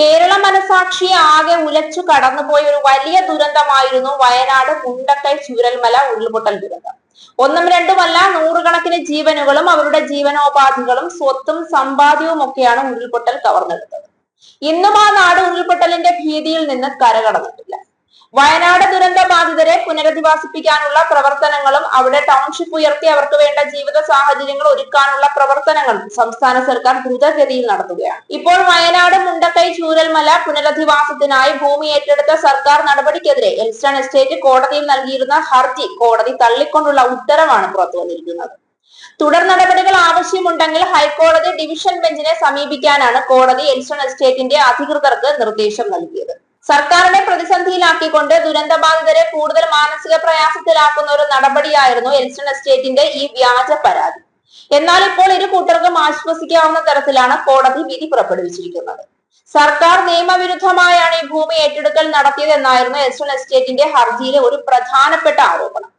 കേരള മനസാക്ഷിയെ ആകെ ഉലച്ചു കടന്നുപോയ ഒരു വലിയ ദുരന്തമായിരുന്നു വയനാട് മുണ്ടക്കൈ ചൂരൽമല ഉരുൾപൊട്ടൽ ദുരന്തം. ഒന്നും രണ്ടുമല്ല നൂറുകണക്കിന് ജീവനുകളും അവരുടെ ജീവനോപാധികളും സ്വത്തും സമ്പാദ്യവും ഒക്കെയാണ് ഉരുൾപൊട്ടൽ കവർന്നെടുത്തത്. ഇന്നും ആ നാട് ഉരുൾപൊട്ടലിന്റെ ഭീതിയിൽ നിന്ന് കരകടന്നിട്ടില്ല. വയനാട് ദുരന്ത ബാധിതരെ പുനരധിവാസിപ്പിക്കാനുള്ള പ്രവർത്തനങ്ങളും അവിടെ ടൗൺഷിപ്പ് ഉയർത്തി അവർക്ക് വേണ്ട ജീവിത സാഹചര്യങ്ങൾ ഒരുക്കാനുള്ള പ്രവർത്തനങ്ങളും സംസ്ഥാന സർക്കാർ ദ്രുതഗതിയിൽ നടത്തുകയാണ്. ഇപ്പോൾ വയനാട് മുണ്ടക്കൈ ചൂരൽമല പുനരധിവാസത്തിനായി ഭൂമി ഏറ്റെടുത്ത സർക്കാർ നടപടിക്കെതിരെ എൽസ്റ്റൺ എസ്റ്റേറ്റ് കോടതിയിൽ നൽകിയിരുന്ന ഹർജി കോടതി തള്ളിക്കൊണ്ടുള്ള ഉത്തരവാണ് പുറത്തു വന്നിരിക്കുന്നത്. തുടർ നടപടികൾ ആവശ്യമുണ്ടെങ്കിൽ ഹൈക്കോടതി ഡിവിഷൻ ബെഞ്ചിനെ സമീപിക്കാനാണ് കോടതി എൽസ്റ്റൺ എസ്റ്റേറ്റിന്റെ അധികൃതർക്ക് നിർദ്ദേശം നൽകിയത്. സർക്കാരിനെ പ്രതിസന്ധിയിലാക്കിക്കൊണ്ട് ദുരന്തബാധിതരെ കൂടുതൽ മാനസിക പ്രയാസത്തിലാക്കുന്ന ഒരു നടപടിയായിരുന്നു എൽസ്റ്റൺ എസ്റ്റേറ്റിന്റെ ഈ വ്യാജ പരാതി. എന്നാൽ ഇപ്പോൾ ഇരു കൂട്ടർക്കും ആശ്വസിക്കാവുന്ന തരത്തിലാണ് കോടതി വിധി പുറപ്പെടുവിച്ചിരിക്കുന്നത്. സർക്കാർ നിയമവിരുദ്ധമായാണ് ഈ ഭൂമി ഏറ്റെടുക്കൽ നടത്തിയതെന്നായിരുന്നു എൽസ്റ്റൺ എസ്റ്റേറ്റിന്റെ ഹർജിയിലെ ഒരു പ്രധാനപ്പെട്ട ആരോപണം.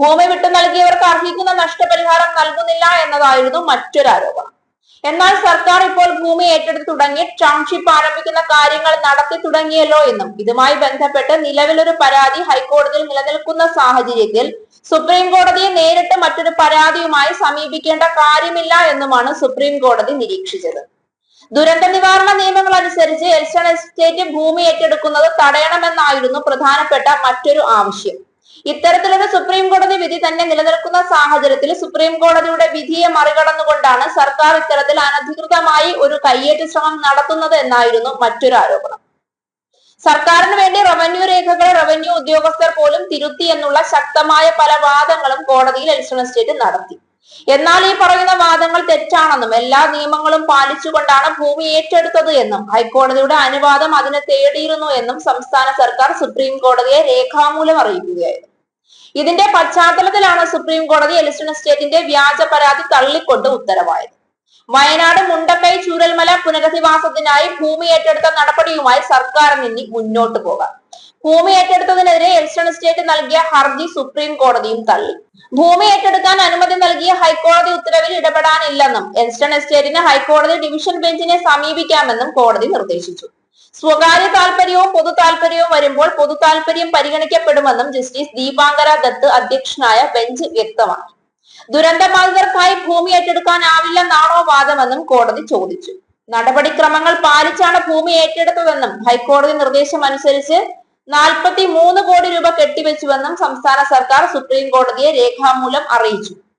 ഭൂമി വിട്ടു നൽകിയവർക്ക് അർഹിക്കുന്ന നഷ്ടപരിഹാരം നൽകുന്നില്ല എന്നതായിരുന്നു മറ്റൊരു ആരോപണം. എന്നാൽ സർക്കാർ ഇപ്പോൾ ഭൂമി ഏറ്റെടുത്ത് തുടങ്ങി ടൗൺഷിപ്പ് ആരംഭിക്കുന്ന കാര്യങ്ങൾ നടത്തി തുടങ്ങിയല്ലോ എന്നും. ഇതുമായി ബന്ധപ്പെട്ട് നിലവിലൊരു പരാതി ഹൈക്കോടതിയിൽ നിലനിൽക്കുന്ന സാഹചര്യത്തിൽ സുപ്രീം കോടതിയെ നേരിട്ട് മറ്റൊരു പരാതിയുമായി സമീപിക്കേണ്ട കാര്യമില്ല എന്നുമാണ് സുപ്രീം കോടതി നിരീക്ഷിച്ചത്. ദുരന്ത നിവാരണ നിയമങ്ങൾ അനുസരിച്ച് എൽസൺ എസ്റ്റേറ്റ് ഭൂമി ഏറ്റെടുക്കുന്നത് തടയണമെന്നായിരുന്നു പ്രധാനപ്പെട്ട മറ്റൊരു ആവശ്യം. ഇത്തരത്തിലൊരു സുപ്രീം കോടതി വിധി തന്നെ നിലനിൽക്കുന്ന സാഹചര്യത്തിൽ സുപ്രീം കോടതിയുടെ വിധിയെ മറികടന്നുകൊണ്ടാണ് സർക്കാർ ഇത്തരത്തിൽ അനധികൃതമായി ഒരു കയ്യേറ്റ ശ്രമം നടത്തുന്നത് എന്നായിരുന്നു മറ്റൊരു ആരോപണം. സർക്കാരിന് വേണ്ടി റവന്യൂ രേഖകൾ റവന്യൂ ഉദ്യോഗസ്ഥർ പോലും തിരുത്തി എന്നുള്ള ശക്തമായ പല വാദങ്ങളും കോടതിയിൽ അഡീഷണൽ സ്റ്റേറ്റ് നടത്തി. എന്നാൽ ഈ പറയുന്ന വാദങ്ങൾ തെറ്റാണെന്നും എല്ലാ നിയമങ്ങളും പാലിച്ചുകൊണ്ടാണ് ഭൂമി ഏറ്റെടുത്തത് എന്നും ഹൈക്കോടതിയുടെ അനുവാദം അതിനെ തേടിയിരുന്നു എന്നും സംസ്ഥാന സർക്കാർ സുപ്രീം കോടതിയെ രേഖാമൂലം അറിയിക്കുകയായിരുന്നു. ഇതിന്റെ പശ്ചാത്തലത്തിലാണ് സുപ്രീം കോടതി എലിസൺ എസ്റ്റേറ്റിന്റെ വ്യാജ പരാതി തള്ളിക്കൊണ്ട് ഉത്തരവായത്. വയനാട് മുണ്ടമ്പൈ ചൂരൽമല പുനരധിവാസത്തിനായി ഭൂമി ഏറ്റെടുത്ത നടപടിയുമായി സർക്കാർ ഇനി മുന്നോട്ട് പോകാം. ഭൂമി ഏറ്റെടുത്തതിനെതിരെ എൽസ്റ്റൺ എസ്റ്റേറ്റ് നൽകിയ ഹർജി സുപ്രീം കോടതിയും തള്ളി. ഭൂമി ഏറ്റെടുക്കാൻ അനുമതി നൽകിയ ഹൈക്കോടതി ഉത്തരവിൽ ഇടപെടാനില്ലെന്നും എൽസ്റ്റൺ എസ്റ്റേറ്റിന് ഹൈക്കോടതി ഡിവിഷൻ ബെഞ്ചിനെ സമീപിക്കാമെന്നും കോടതി നിർദ്ദേശിച്ചു. സ്വകാര്യ താല്പര്യവും പൊതു താല്പര്യവും വരുമ്പോൾ പൊതു താല്പര്യം പരിഗണിക്കപ്പെടുമെന്നും ജസ്റ്റിസ് ദീപാങ്കര ദത്ത് അധ്യക്ഷനായ ബെഞ്ച് വ്യക്തമാക്കി. ദുരന്തബാധിതർക്കായി ഭൂമി ഏറ്റെടുക്കാനാവില്ലെന്നാണോ വാദമെന്നും കോടതി ചോദിച്ചു. നടപടിക്രമങ്ങൾ പാലിച്ചാണ് ഭൂമി ഏറ്റെടുത്തതെന്നും ഹൈക്കോടതി നിർദ്ദേശം അനുസരിച്ച് നാൽപ്പത്തി മൂന്ന് കോടി രൂപ കെട്ടിവെച്ചുവെന്നും സംസ്ഥാന സർക്കാർ സുപ്രീം കോടതിയെ രേഖാമൂലം അറിയിച്ചു.